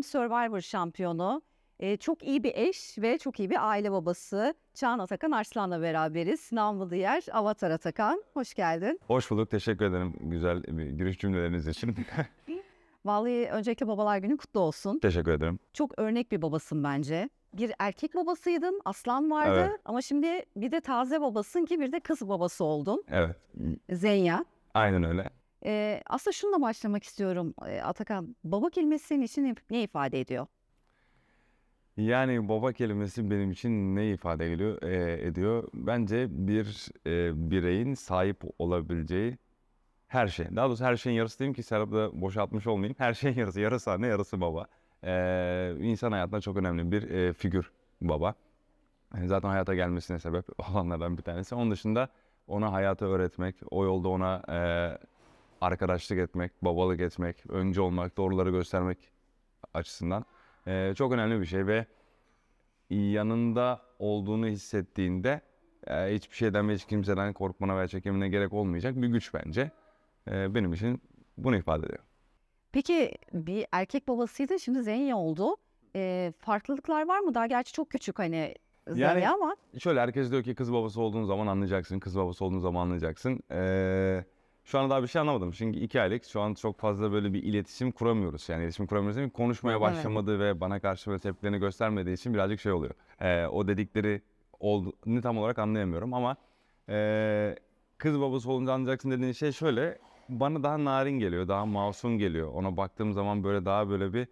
hem Survivor şampiyonu, e, çok iyi bir eş ve çok iyi bir aile babası. Çağan Atakan Arslan'la beraberiz. Namlı diğer Avatar Atakan. Hoş geldin. Hoş bulduk. Teşekkür ederim güzel bir giriş cümleleriniz için. Vallahi öncelikle babalar günü kutlu olsun. Teşekkür ederim. Çok örnek bir babasın bence. Bir erkek babasıydın, aslan vardı Evet. ama şimdi bir de taze babasın ki bir de kız babası oldun. Evet. Zenya. Aynen öyle. Ee, aslında şununla başlamak istiyorum e, Atakan. Baba kelimesi senin için ne- ifade ediyor? Yani baba kelimesi benim için ne ifade ediyor? e, ediyor? Bence bir e, bireyin sahip olabileceği her şey. Daha doğrusu her şeyin yarısı diyeyim ki Serap'ı da boşaltmış olmayayım. Her şeyin yarısı. Yarısı anne, yarısı baba. E, insan hayatında çok önemli bir e, figür baba. E, Zaten hayata gelmesine sebep olanlardan bir tanesi. Onun dışında ona hayatı öğretmek, o yolda ona e, arkadaşlık etmek, babalık etmek, önce olmak, doğruları göstermek açısından e, çok önemli bir şey ve yanında olduğunu hissettiğinde e, hiçbir şeyden ve hiç kimseden korkmana veya çekinmene gerek olmayacak bir güç bence. E, benim için bunu ifade ediyor. Peki bir erkek babasıydı şimdi Zenya oldu. Ee, farklılıklar var mı? Daha gerçi çok küçük hani Zenya Yani- ama Şöyle herkes diyor ki kız babası olduğun zaman anlayacaksın, kız babası olduğun zaman anlayacaksın. Ee, şu an daha bir şey anlamadım. Çünkü iki aylık şu an çok fazla böyle bir iletişim kuramıyoruz. Yani iletişim kuramıyoruz değil mi? Konuşmaya başlamadığı ve bana karşı böyle tepkilerini göstermediği için birazcık şey oluyor. Ee, o dedikleri olduğunu tam olarak anlayamıyorum ama ee, kız babası olunca anlayacaksın dediğin şey şöyle. Bana daha narin geliyor, daha masum geliyor. Ona baktığım zaman böyle daha böyle bir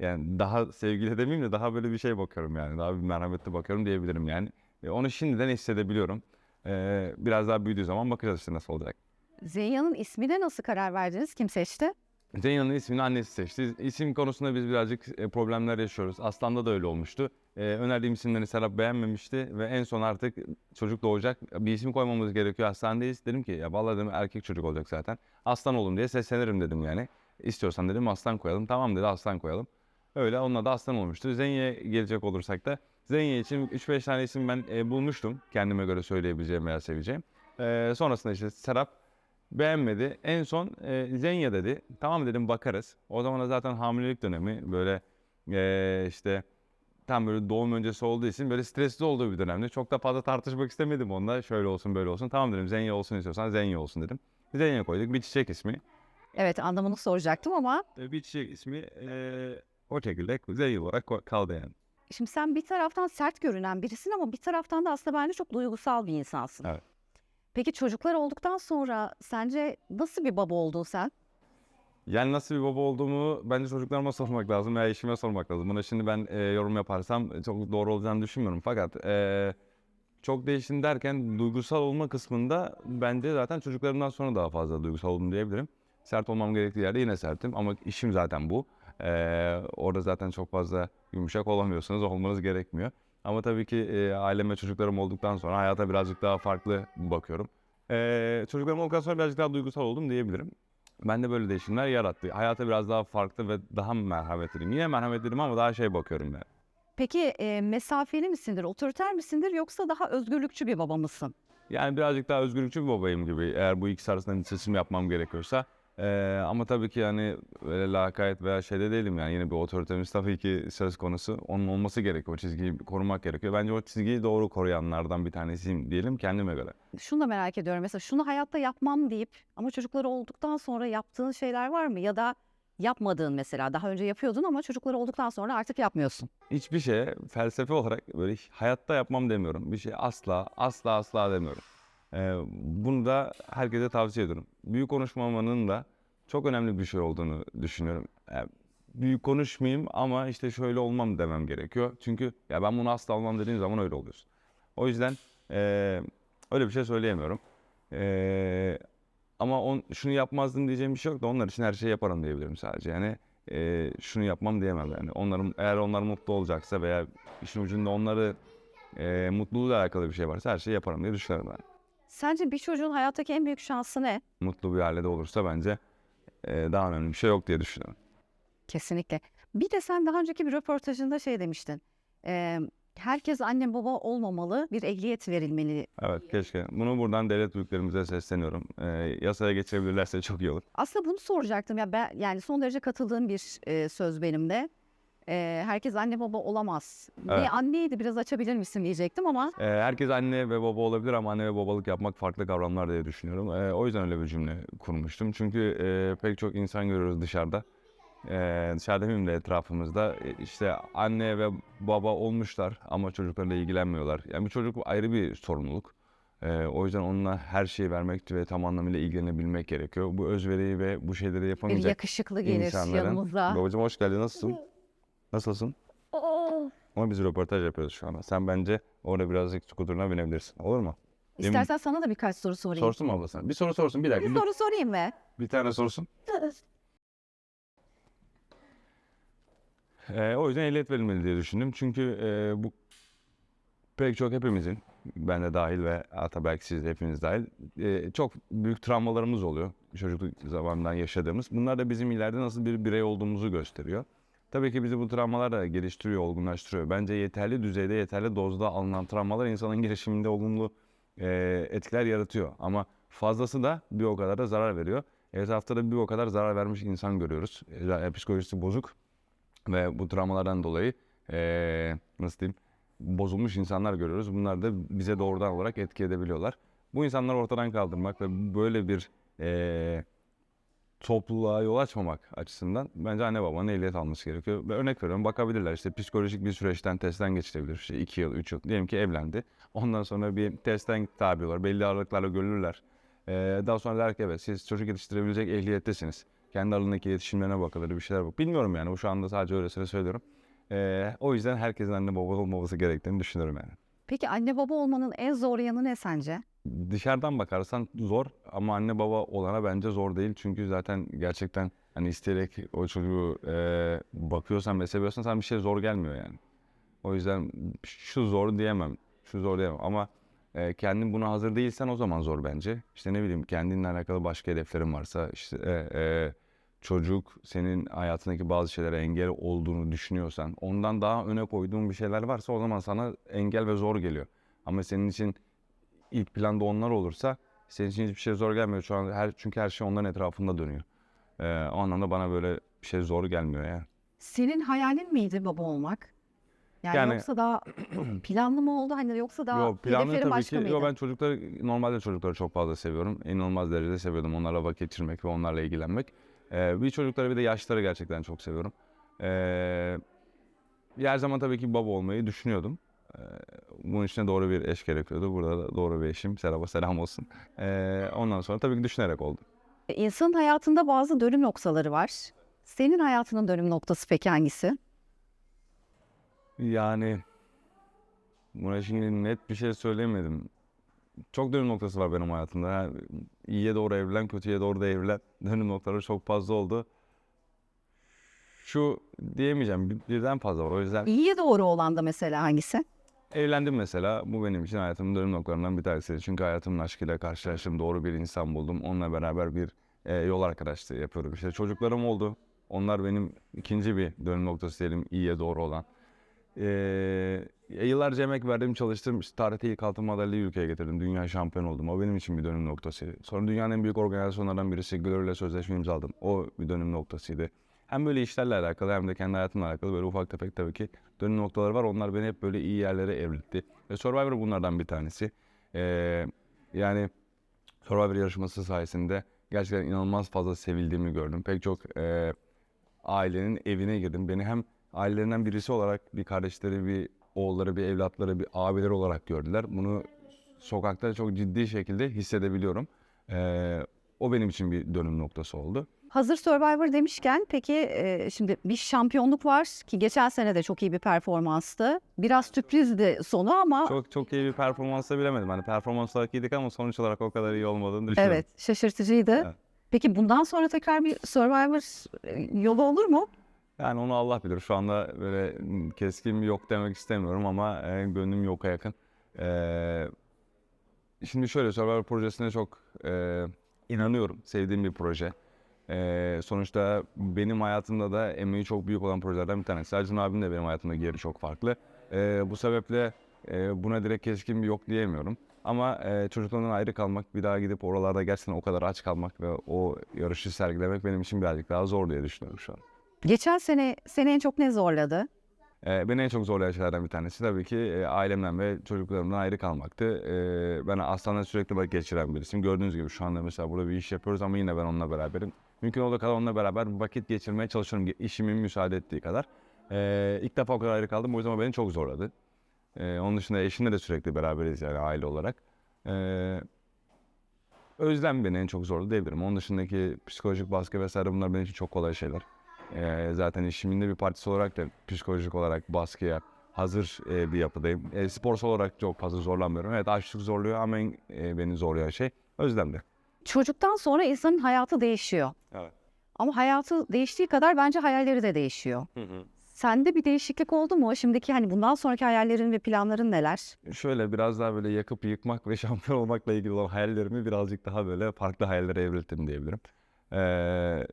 yani daha sevgili demeyeyim de daha böyle bir şey bakıyorum yani. Daha bir merhametli bakıyorum diyebilirim yani. E, onu şimdiden hissedebiliyorum. E, biraz daha büyüdüğü zaman bakacağız işte nasıl olacak. Zenya'nın ismine nasıl karar verdiniz? Kim seçti? Zeyna'nın ismini annesi seçti. İsim konusunda biz birazcık e, problemler yaşıyoruz. Aslan'da da öyle olmuştu. E, önerdiğim isimleri Serap beğenmemişti ve en son artık çocuk doğacak. Bir isim koymamız gerekiyor. Hastanedeyiz. Dedim ki ya vallahi dedim erkek çocuk olacak zaten. Aslan oğlum diye seslenirim dedim yani. İstiyorsan dedim aslan koyalım. Tamam dedi aslan koyalım. Öyle onunla da aslan olmuştu. Zenya'ya gelecek olursak da Zenya için 3-5 tane isim ben e, bulmuştum. Kendime göre söyleyebileceğim veya seveceğim. E, sonrasında işte Serap beğenmedi. En son e, Zenya dedi. Tamam dedim bakarız. O zaman da zaten hamilelik dönemi böyle e, işte tam böyle doğum öncesi olduğu için böyle stresli olduğu bir dönemde. Çok da fazla tartışmak istemedim onunla. Şöyle olsun böyle olsun. Tamam dedim Zenya olsun istiyorsan Zenya olsun dedim. Zenya koyduk. Bir çiçek ismi. Evet anlamını soracaktım ama E, Bir çiçek ismi e, o şekilde Zenya olarak kaldı yani. şimdi sen bir taraftan sert görünen birisin ama bir taraftan da aslında bence çok duygusal bir insansın. Evet. Peki çocuklar olduktan sonra sence nasıl bir baba oldun sen? Yani nasıl bir baba olduğumu bence çocuklarıma sormak lazım veya eşime sormak lazım. Buna şimdi ben e, yorum yaparsam çok doğru olacağını düşünmüyorum. Fakat e, çok değiştim derken duygusal olma kısmında bence zaten çocuklarımdan sonra daha fazla duygusal oldum diyebilirim. Sert olmam gerektiği yerde yine sertim ama işim zaten bu. E, orada zaten çok fazla yumuşak olamıyorsunuz, olmanız gerekmiyor. Ama tabii ki e, ailem ve çocuklarım olduktan sonra hayata birazcık daha farklı bakıyorum. E, çocuklarım olduktan sonra birazcık daha duygusal oldum diyebilirim. Ben de böyle değişimler yarattı. Hayata biraz daha farklı ve daha merhametliyim. Yine merhametliyim ama daha şey bakıyorum ben. Peki e, mesafeli misindir, otoriter misindir yoksa daha özgürlükçü bir baba mısın? Yani birazcık daha özgürlükçü bir babayım gibi eğer bu ikisi arasında bir seçim yapmam gerekiyorsa. Ee, ama tabii ki yani öyle lakayt veya şeyde değilim yani yine bir otoritemiz tabii ki söz konusu. Onun olması gerekiyor. O çizgiyi korumak gerekiyor. Bence o çizgiyi doğru koruyanlardan bir tanesiyim diyelim kendime göre. Şunu da merak ediyorum. Mesela şunu hayatta yapmam deyip ama çocukları olduktan sonra yaptığın şeyler var mı? Ya da yapmadığın mesela daha önce yapıyordun ama çocukları olduktan sonra artık yapmıyorsun. hiçbir şeye felsefe olarak böyle hayatta yapmam demiyorum. Bir şey asla asla asla demiyorum. Ee, bunu da herkese tavsiye ediyorum. Büyük konuşmamanın da çok önemli bir şey olduğunu düşünüyorum. Yani büyük konuşmayayım ama işte şöyle olmam demem gerekiyor. Çünkü ya ben bunu asla olmam dediğim zaman öyle oluyorsun. O yüzden eee, öyle bir şey söyleyemiyorum. Eee, ama on, şunu yapmazdım diyeceğim bir şey yok da onlar için her şeyi yaparım diyebilirim sadece. Yani eee, şunu yapmam diyemem yani. Onların eğer onlar mutlu olacaksa veya işin ucunda onları eee mutluluğuyla alakalı bir şey varsa her şeyi yaparım diye düşünüyorum ben. Sence bir çocuğun hayattaki en büyük şansı ne? Mutlu bir ailede olursa bence eee, daha önemli bir şey yok diye düşünüyorum. Kesinlikle. Bir de sen daha önceki bir röportajında şey demiştin. Eee, herkes anne baba olmamalı, bir ehliyet verilmeli. Evet keşke. Bunu buradan devlet büyüklerimize sesleniyorum. Eee, yasaya geçirebilirlerse çok iyi olur. Aslında bunu soracaktım ya ben yani son derece katıldığım bir e, söz benim de. E, herkes anne baba olamaz. Evet. Ne anneydi biraz açabilir misin diyecektim ama Ee, herkes anne ve baba olabilir ama anne ve babalık yapmak farklı kavramlar diye düşünüyorum. Ee, o yüzden öyle bir cümle kurmuştum. Çünkü e, pek çok insan görüyoruz dışarıda. Ee, dışarıda demeyeyim de etrafımızda e, işte anne ve baba olmuşlar ama çocuklarla ilgilenmiyorlar. Yani bir çocuk ayrı bir sorumluluk. Ee, o yüzden onunla her şeyi vermek ve tam anlamıyla ilgilenebilmek gerekiyor. Bu özveriyi ve bu şeyleri bir yapamayacak yakışıklı gelir insanların- yanımıza. Babacığım hoş geldin. Nasılsın? Nasılsın? Ama biz röportaj yapıyoruz şu anda. Sen bence orada birazcık skuterına binebilirsin. Olur mu? İstersen sana da birkaç soru sorayım. Sorsun mu abla sen? Bir soru sorsun. Bir dakika. Bir Bir, soru sorayım mı? bir tane sorsun. Ee, o yüzden ehliyet verilmeli diye düşündüm. Çünkü e, bu pek çok hepimizin, ben de dahil ve hatta belki siz de hepiniz dahil, e, çok büyük travmalarımız oluyor. Çocukluk zamanından yaşadığımız. Bunlar da bizim ileride nasıl bir birey olduğumuzu gösteriyor. Tabii ki bizi bu travmalar da geliştiriyor, olgunlaştırıyor. Bence yeterli düzeyde, yeterli dozda alınan travmalar insanın gelişiminde olumlu e, etkiler yaratıyor. Ama fazlası da bir o kadar da zarar veriyor. Etrafta da bir o kadar zarar vermiş insan görüyoruz. E, psikolojisi bozuk ve bu travmalardan dolayı e, nasıl diyeyim bozulmuş insanlar görüyoruz. Bunlar da bize doğrudan olarak etki edebiliyorlar. Bu insanları ortadan kaldırmak ve böyle bir e, topluluğa yol açmamak açısından bence anne babanın ehliyet alması gerekiyor. Ve örnek veriyorum bakabilirler işte psikolojik bir süreçten testten geçilebilir. İşte 2 yıl, 3 yıl diyelim ki evlendi. Ondan sonra bir testten tabi olur. Belli aralıklarla görülürler. Ee, daha sonra der ki evet siz çocuk yetiştirebilecek ehliyettesiniz. Kendi alanındaki iletişimlerine bakılır bir şeyler bak. Bilmiyorum yani bu şu anda sadece öylesine söylüyorum. Ee, o yüzden herkesin anne baba olmaması gerektiğini düşünüyorum yani. Peki anne baba olmanın en zor yanı ne sence? Dışarıdan bakarsan zor ama anne baba olana bence zor değil. Çünkü zaten gerçekten hani isteyerek o çocuğu e, bakıyorsan ve seviyorsan sana bir şey zor gelmiyor yani. O yüzden şu zor diyemem, şu zor diyemem ama e, kendin buna hazır değilsen o zaman zor bence. İşte ne bileyim kendinle alakalı başka hedeflerin varsa işte e, e, çocuk senin hayatındaki bazı şeylere engel olduğunu düşünüyorsan ondan daha öne koyduğun bir şeyler varsa o zaman sana engel ve zor geliyor. Ama senin için ilk planda onlar olursa senin için hiçbir şey zor gelmiyor. Şu an her, çünkü her şey onların etrafında dönüyor. Ee, o anlamda bana böyle bir şey zor gelmiyor yani. Senin hayalin miydi baba olmak? Yani, Yani- yoksa daha planlı mı oldu hani yoksa daha Yo, planlı tabii başka ki. mıydı? Yo, ben çocukları normalde çocukları çok fazla seviyorum. İnanılmaz derecede seviyordum onlarla vakit geçirmek ve onlarla ilgilenmek. Ee, bir çocukları bir de yaşları gerçekten çok seviyorum. Ee, her zaman tabii ki baba olmayı düşünüyordum. Ee, bunun için doğru bir eş gerekiyordu. Burada da doğru bir eşim. Serap'a selam olsun. Ee, ondan sonra tabii ki düşünerek oldu. İnsanın hayatında bazı dönüm noktaları var. Senin hayatının dönüm noktası peki hangisi? Yani buna şimdi net bir şey söyleyemedim. Çok dönüm noktası var benim hayatımda. Yani iyiye doğru evrilen, kötüye doğru da evrilen dönüm noktaları çok fazla oldu. Şu diyemeyeceğim, bir- birden fazla var. O yüzden İyiye doğru olan da mesela hangisi? evlendim mesela. Bu benim için hayatımın dönüm noktalarından bir tanesi. Çünkü hayatımın aşkıyla karşılaştım. Doğru bir insan buldum. Onunla beraber bir e, yol arkadaşlığı yapıyorum. İşte çocuklarım oldu. Onlar benim ikinci bir dönüm noktası diyelim iyiye doğru olan. Ee, yıllarca emek verdim, çalıştım. İşte tarihte ilk altın madalyayı ülkeye getirdim. Dünya şampiyon oldum. O benim için bir dönüm noktasıydı. Sonra dünyanın en büyük organizasyonlarından birisi Glor'la sözleşme imzaladım. O bir dönüm noktasıydı. Hem böyle işlerle alakalı hem de kendi hayatımla alakalı böyle ufak tefek tabii ki dönüm noktaları var. Onlar beni hep böyle iyi yerlere evrildi. Ve Survivor bunlardan bir tanesi. Ee, yani Survivor yarışması sayesinde gerçekten inanılmaz fazla sevildiğimi gördüm. Pek çok e, ailenin evine girdim. Beni hem ailelerinden birisi olarak bir kardeşleri, bir oğulları, bir evlatları, bir abileri olarak gördüler. Bunu sokakta çok ciddi şekilde hissedebiliyorum. Ee, o benim için bir dönüm noktası oldu. Hazır Survivor demişken peki e, şimdi bir şampiyonluk var ki geçen sene de çok iyi bir performanstı. Biraz sürprizdi sonu ama Çok çok iyi bir performansla bilemedim. Hani performans olarak iyiydik ama sonuç olarak o kadar iyi olmadığını düşünüyorum. evet şaşırtıcıydı. Evet. Peki bundan sonra tekrar bir Survivor e, yolu olur mu? Yani onu Allah bilir. Şu anda böyle keskin bir yok demek istemiyorum ama e, gönlüm yoka yakın. E, şimdi şöyle Survivor projesine çok e, inanıyorum. Sevdiğim bir proje. E, sonuçta benim hayatımda da emeği çok büyük olan projelerden bir tanesi. Acun abim de benim hayatımda yeri çok farklı. E, bu sebeple e, buna direkt keskin bir yok diyemiyorum. Ama e, çocuklarından ayrı kalmak, bir daha gidip oralarda gerçekten o kadar aç kalmak ve o yarışı sergilemek benim için birazcık daha zor diye düşünüyorum şu an. Geçen sene seni en çok ne zorladı? Ee, beni en çok zorlayan şeylerden bir tanesi tabii ki e, ailemden ve çocuklarımdan ayrı kalmaktı. Ee, ben aslında sürekli vakit geçiren birisiyim. Gördüğünüz gibi şu anda mesela burada bir iş yapıyoruz ama yine ben onunla beraberim. Mümkün olduğu kadar onunla beraber vakit geçirmeye çalışıyorum işimin müsaade ettiği kadar. Ee, ilk defa o kadar ayrı kaldım o yüzden beni çok zorladı. Ee, onun dışında eşimle de sürekli beraberiz yani aile olarak. Ee, özlem beni en çok zorladı diyebilirim. Onun dışındaki psikolojik baskı vesaire bunlar benim için çok kolay şeyler. Ee, zaten işimin de bir partisi olarak da psikolojik olarak baskıya hazır e, bir yapıdayım. E, sporsal olarak çok fazla zorlanmıyorum. Evet açlık zorluyor ama en e, beni zorlayan şey özlemdi. Çocuktan sonra insanın hayatı değişiyor. Evet. Ama hayatı değiştiği kadar bence hayalleri de değişiyor. Sende bir değişiklik oldu mu? Şimdiki hani bundan sonraki hayallerin ve planların neler? Şöyle biraz daha böyle yakıp yıkmak ve şampiyon olmakla ilgili olan hayallerimi birazcık daha böyle farklı hayallere evrildim diyebilirim. Ee,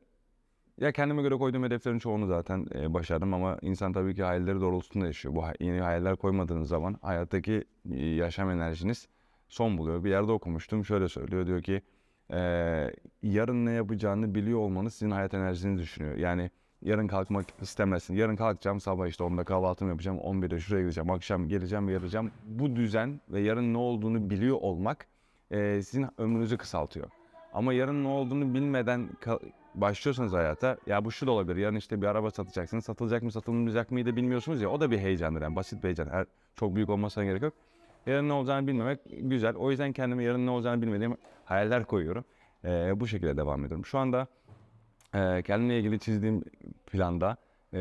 ya kendime göre koyduğum hedeflerin çoğunu zaten e, başardım ama insan tabii ki hayalleri doğrultusunda yaşıyor. Bu yeni hayaller koymadığınız zaman hayattaki yaşam enerjiniz son buluyor. Bir yerde okumuştum şöyle söylüyor diyor ki e, yarın ne yapacağını biliyor olmanız sizin hayat enerjinizi düşünüyor. Yani yarın kalkmak istemezsin. Yarın kalkacağım sabah işte 10'da kahvaltımı yapacağım. 11'de şuraya gideceğim. Akşam geleceğim ve yarayacağım. Bu düzen ve yarın ne olduğunu biliyor olmak e, sizin ömrünüzü kısaltıyor. Ama yarın ne olduğunu bilmeden başlıyorsanız hayata ya bu şu da olabilir. Yarın işte bir araba satacaksınız. Satılacak mı satılmayacak mıyı da bilmiyorsunuz ya. O da bir heyecandır yani basit bir heyecan. Her, çok büyük olmasına gerek yok. Yarın ne olacağını bilmemek güzel. O yüzden kendime yarın ne olacağını bilmediğim hayaller koyuyorum. E, bu şekilde devam ediyorum. Şu anda e, kendimle ilgili çizdiğim planda e,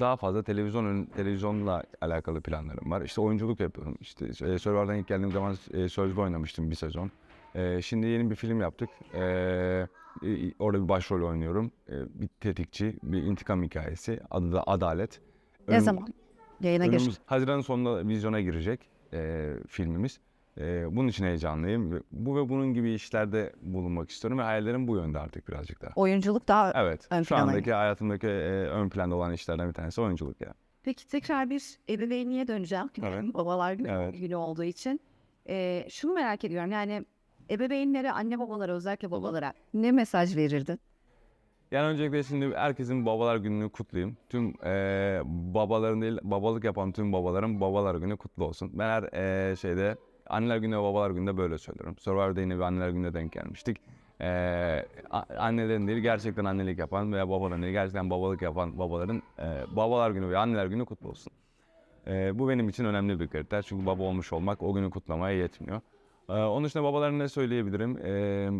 daha fazla televizyon televizyonla alakalı planlarım var. İşte oyunculuk yapıyorum. İşte e, Survivor'dan ilk geldiğim zaman e, Sözlü oynamıştım bir sezon. E, şimdi yeni bir film yaptık. E, e, orada bir başrol oynuyorum. E, bir tetikçi, bir intikam hikayesi. Adı da Adalet. Ne Önüm- zaman yayına gir? Haziran sonunda vizyona girecek e, filmimiz. E, bunun için heyecanlıyım. Bu ve bunun gibi işlerde bulunmak istiyorum ve hayallerim bu yönde artık birazcık daha. Oyunculuk daha Evet. ön şu andaki hayatımdaki e, ön planda olan işlerden bir tanesi oyunculuk ya. Peki tekrar bir ebeveynliğe döneceğim. Evet. Babalar günü, Evet. günü olduğu için. Ee, şunu merak ediyorum yani ebeveynlere, anne babalara özellikle babalara ne mesaj verirdin? Yani öncelikle şimdi herkesin babalar gününü kutlayayım. Tüm e, babaların değil babalık yapan tüm babaların babalar günü kutlu olsun. Ben her e, şeyde anneler günü ve babalar gününde böyle söylüyorum. Survivor'da yine bir anneler gününe denk gelmiştik. E, annelerin değil gerçekten annelik yapan veya babaların değil gerçekten babalık yapan babaların e, babalar günü ve anneler günü kutlu olsun. E, bu benim için önemli bir kriter. Çünkü baba olmuş olmak o günü kutlamaya yetmiyor. E, onun dışında babalara ne söyleyebilirim? E,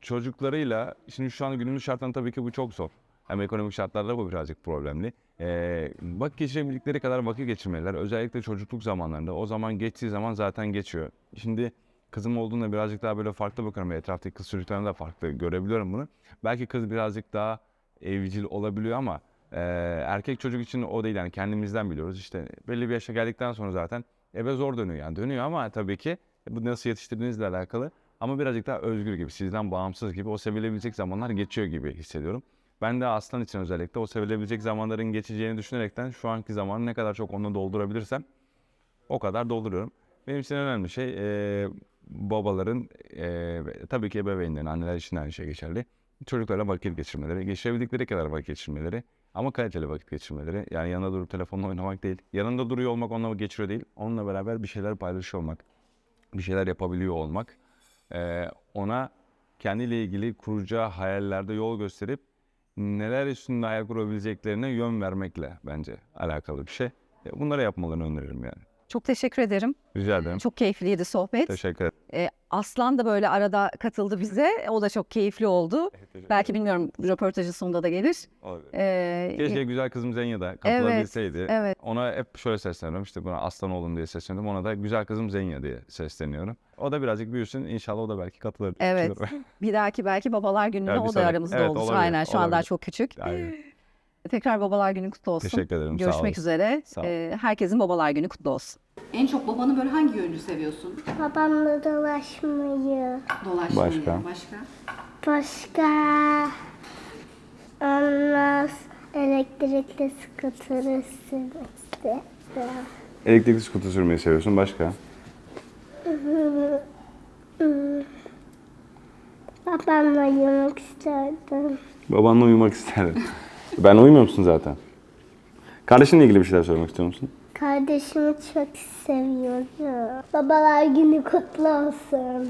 çocuklarıyla, şimdi şu an günümüz şartlarında tabii ki bu çok zor. Hem ekonomik şartlarda bu birazcık problemli. E, vakit geçirebildikleri kadar vakit geçirmeliler. Özellikle çocukluk zamanlarında. O zaman geçtiği zaman zaten geçiyor. Şimdi kızım olduğunda birazcık daha böyle farklı bakıyorum. Etraftaki kız çocuklarına da farklı görebiliyorum bunu. Belki kız birazcık daha evcil olabiliyor ama e, erkek çocuk için o değil yani kendimizden biliyoruz. İşte belli bir yaşa geldikten sonra zaten eve zor dönüyor yani dönüyor ama tabii ki bu nasıl yetiştirdiğinizle alakalı ama birazcık daha özgür gibi sizden bağımsız gibi o sevilebilecek zamanlar geçiyor gibi hissediyorum. Ben de Aslan için özellikle o sevilebilecek zamanların geçeceğini düşünerekten şu anki zamanı ne kadar çok onunla doldurabilirsem o kadar dolduruyorum. Benim için önemli şey e, babaların e, tabii ki ebeveynlerin, anneler için aynı şey geçerli. Çocuklarla vakit geçirmeleri, geçirebildikleri kadar vakit geçirmeleri ama kaliteli vakit geçirmeleri. Yani yanında durup telefonla oynamak değil. Yanında duruyor olmak onunla geçiriyor değil. Onunla beraber bir şeyler paylaşıyor olmak. Bir şeyler yapabiliyor olmak. e, ona kendiyle ilgili kuracağı hayallerde yol gösterip neler üstünde hayal kurabileceklerine yön vermekle bence alakalı bir şey. E, Bunları yapmalarını öneririm yani. Çok teşekkür ederim. Rica ederim. Çok keyifliydi sohbet. Teşekkür ederim. Ee, Aslan da böyle arada katıldı bize. O da çok keyifli oldu. Belki bilmiyorum röportajın sonunda da gelir. Olabilir. Ee, Keşke güzel kızım Zenya da katılabilseydi. evet. Ona hep şöyle sesleniyorum işte buna aslan oğlum diye sesleniyorum. Ona da güzel kızım Zenya diye sesleniyorum. O da birazcık büyüsün inşallah o da belki katılır. Evet. Bir dahaki belki babalar gününde Ya bir o da aramızda evet, olur. olabilir, Aynen şu an daha olabilir. çok küçük. Aynen. Tekrar babalar günü kutlu olsun. Teşekkür ederim. sağ Görüşmek olun. üzere. Sağ. Ee, herkesin babalar günü kutlu olsun. En çok babanı böyle hangi yönünü seviyorsun? Babamla dolaşmayı. Dolaşmayı. Başka? Başka? Başka olmaz. Elektrikli skuturu sürmekte. Elektrikli skuter sürmeyi seviyorsun. Başka? Babamla yemek isterdim. Babanla uyumak isterdim. Ben uyumuyor musun zaten? Kardeşinle ilgili bir şeyler söylemek istiyor musun? Kardeşimi çok seviyorum. Babalar günü kutlu olsun.